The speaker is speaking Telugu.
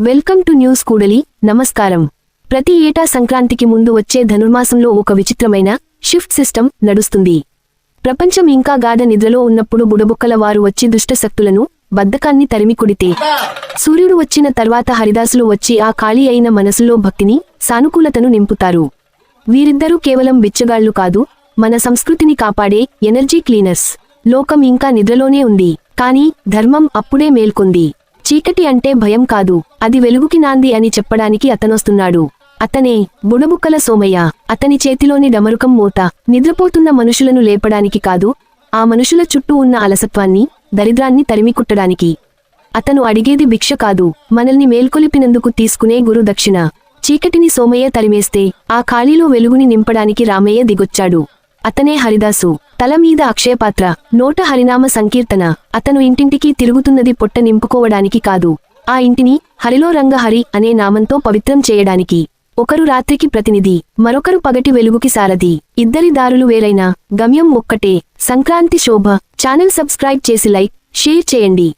వెల్కమ్ టు న్యూస్ కూడలి నమస్కారం. ప్రతి ఏటా సంక్రాంతికి ముందు వచ్చే ధనుర్మాసంలో ఒక విచిత్రమైన షిఫ్ట్ సిస్టమ్ నడుస్తుంది. ప్రపంచం ఇంకా గాఢ నిద్రలో ఉన్నప్పుడు బుడబుక్కల వారు వచ్చి దుష్ట శక్తులను బద్ధకాన్ని తరిమి కొడితే. సూర్యుడు వచ్చిన తర్వాత హరిదాసులు వచ్చి ఆ ఖాళీ అయిన మనసులో భక్తిని సానుకూలతను నింపుతారు. వీరిద్దరూ కేవలం బిచ్చగాళ్ళు కాదు మన సంస్కృతిని కాపాడే ఎనర్జీ క్లీనర్స్. లోకం ఇంకా నిద్రలోనే ఉంది కానీ ధర్మం అప్పుడే మేల్కొంది. చీకటి అంటే భయం కాదు అది వెలుగుకి నాంది అని చెప్పడానికి అతనొస్తున్నాడు. అతనే బుడబుక్కల సోమయ్య. అతని చేతిలోని డమరుకం మూత నిద్రపోతున్న మనుషులను లేపడానికి కాదు ఆ మనుషుల చుట్టూ ఉన్న అలసత్వాన్ని దరిద్రాన్ని తరిమికుట్టడానికి. అతను అడిగేది భిక్ష కాదు మనల్ని మేల్కొలిపినందుకు తీసుకునే గురు దక్షిణ చీకటిని సోమయ్య తరిమేస్తే ఆ ఖాళీలో వెలుగుని నింపడానికి రామయ్య దిగొచ్చాడు. అతనే హరిదాసు. తల మీద అక్షయపాత్ర నోట హరినామ సంకీర్తన. అతను ఇంటింటికి తిరుగుతున్నది పొట్ట నింపుకోవడానికి కాదు. ఆ ఇంటిని హరిలో రంగ హరి అనే నామంతో పవిత్రం చేయడానికి. ఒకరు రాత్రికి ప్రతినిధి మరొకరు పగటి వెలుగుకి సారథి. ఇద్దరి దారులు వేరైనా గమ్యం ఒక్కటే. సంక్రాంతి శోభ. ఛానల్ సబ్స్క్రైబ్ చేసి లైక్ షేర్ చేయండి.